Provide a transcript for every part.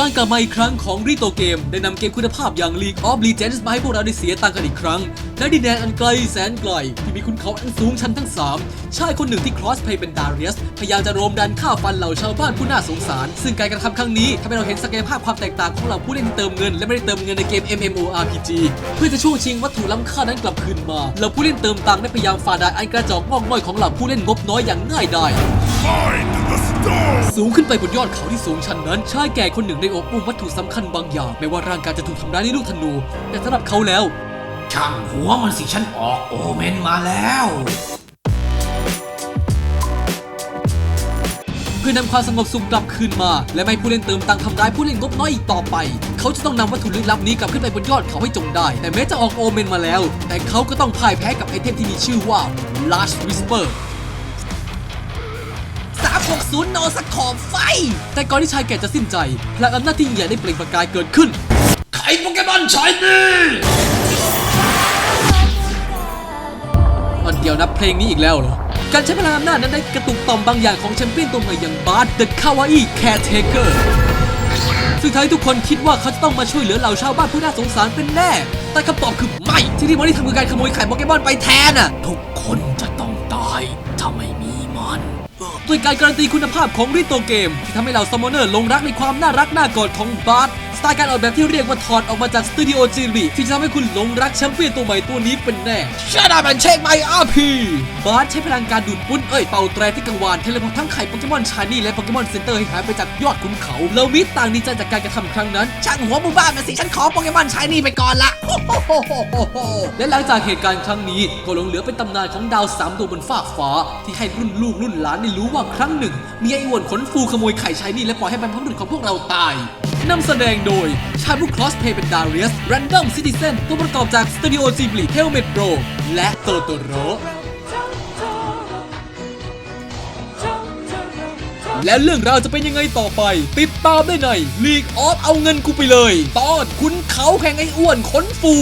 การกลับมาอีกครั้งของรีโตเกม ได้นำเกมคุณภาพอย่าง League of Legends มาให้พวกเราได้เสียตังค์กันอีกครั้งณดินแดนอันไกลแสนไกล ที่มีคุณเขาอันสูงชันทั้ง 3 ชายคนหนึ่งที่ครอสเพย์เป็นดาเรียสพยายามจะโรมดันฆ่าฟันเหล่าชาวบ้านผู้น่าสงสาร ซึ่งการกระทำครั้งนี้ทำให้เราเห็นศักยภาพความแตกต่างของเหล่าผู้เล่นที่เติมเงิน และไม่ได้เติมเงินในเกม MMORPG เพื่อจะช่วงชิงวัตถุล้ำค่านั้นกลับคืนมาเหล่าผู้เล่นเติมตังค์ได้พยายามฝ่าด่านอันกระจอกงอกง่อยของเหล่าผู้เล่นงบน้อยอย่างง่ายดาย Find the! สูงขึ้นไปบนยอดเขาที่สูงชันนั้น ชายแก่คนหนึ่งได้โอบอุ้มวัตถุสำคัญบางอย่างไม่ว่าร่างกายจะถูกทำร้ายด้วยลูกธนู แต่สำหรับเขาแล้ว ช่างหัวมันสิฉันออกโอเมนมาแล้ว เพื่อนำความสงบสุขกลับคืนมา และไม่ให้ผู้เล่นเติมตังค์ทำร้ายผู้เล่นงบน้อยอีกต่อไป เขาจะต้องนำวัตถุลึกลับนี้กลับขึ้นไปบนยอดเขาให้จงได้ แต่แม้จะออกโอเมนมาแล้ว แต่เขาก็ต้องพ่ายแพ้กับไอเทมที่มีชื่อว่า Last Whisper 360 โนสักขอบไฟ แต่ก่อนที่ชายแก่จะสิ้นใจ พลังอำนาจที่ยิ่งใหญ่ได้เปล่งประกายเกิดขึ้น ไข่โปเกมอนชายนี่มันเดียวนะเพลงนี้อีกแล้วเหรอ การใช้พลังอำนาจนั้นได้กระตุกต่อมบางอย่างของแชมเปี้ยนตัวใหม่อย่างบาร์ด The Kawaii Caretaker ซึ่งท้ายทุกคนคิดว่าเขาจะต้องมาช่วยเหลือเหล่าชาวบ้านผู้น่าสงสารเป็นแน่ แต่คำตอบคือไม่ ที่ที่มันได้ทำคือการขโมยไข่โปเกมอนไปแทนน่ะ ทุกคนจะ ด้วยการการันตีคุณภาพของริโตเกมที่ทำให้เหล่าซัมมอนเนอร์ลงรักในความน่ารักน่ากอดของบาร์ สไตล์การออกแบบที่เรียกว่าถอดออกมาจากสตูดิโอจีรีที่จะทำให้คุณหลงรักแชมเปี้ยนตัวใหม่ตัวนี้เป็นแน่ Shut up and check my RP บาร์ดใช้พลังการดูดปุ้นเอ้ยเป่าแตรที่กังวานเทเลพอร์ตทั้งไข่โปเกมอนชานี่และโปเกมอนเซ็นเตอร์ให้หายไปจากยอดขุนเขาเหล่ามิตรต่างดีใจจากการกระทำครั้งนั้นช่างหัวหมู่บ้านมาสิฉันขอโปเกมอนชายนี่ไปก่อนละและหลังจากเหตุการณ์ครั้งนี้ก็หลงเหลือเป็นตำนานของดาวสามดวงบนฟากฟ้า ที่ให้รุ่นลูกรุ่นหลานได้รู้ว่าครั้งหนึ่ง มีไอ้อ้วนขนฟูขโมยไข่ชายนี่และปล่อยให้บรรพบุรุษของพวกเราตาย นำแสดงโดย ชายผู้ครอสเพย์เป็นดาเรียส แรนดอมซิติเซนตัวประกอบจากสตูดิโอจีบลีเฮลเมตโ o และโตโตโร และเรื่องราวจะเป็นยังไงต่อไป ติดตามได้ใน League of เอาเงินกูไปเลย ตอนคุณเขาแข่งไอ้อ้วนขนฟู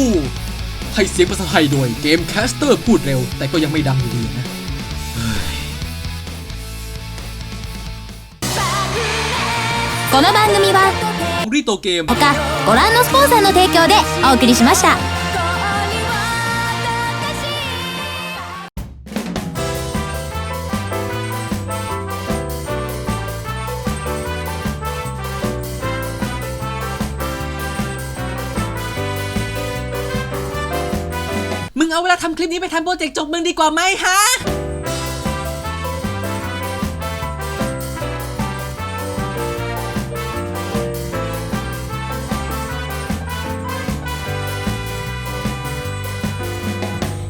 ให้เสียงภาษาไทยโดยเกมแคสเตอร์พูดเร็ว แต่ก็ยังไม่ดังอยู่ดีนะ この番組は รีโตเกม 他ご覧のスポンサーの提供でお送りしました มึงเอาเวลาทำคลิปนี้ไปทำโปรเจกต์จบมึงดีกว่าไหมฮะ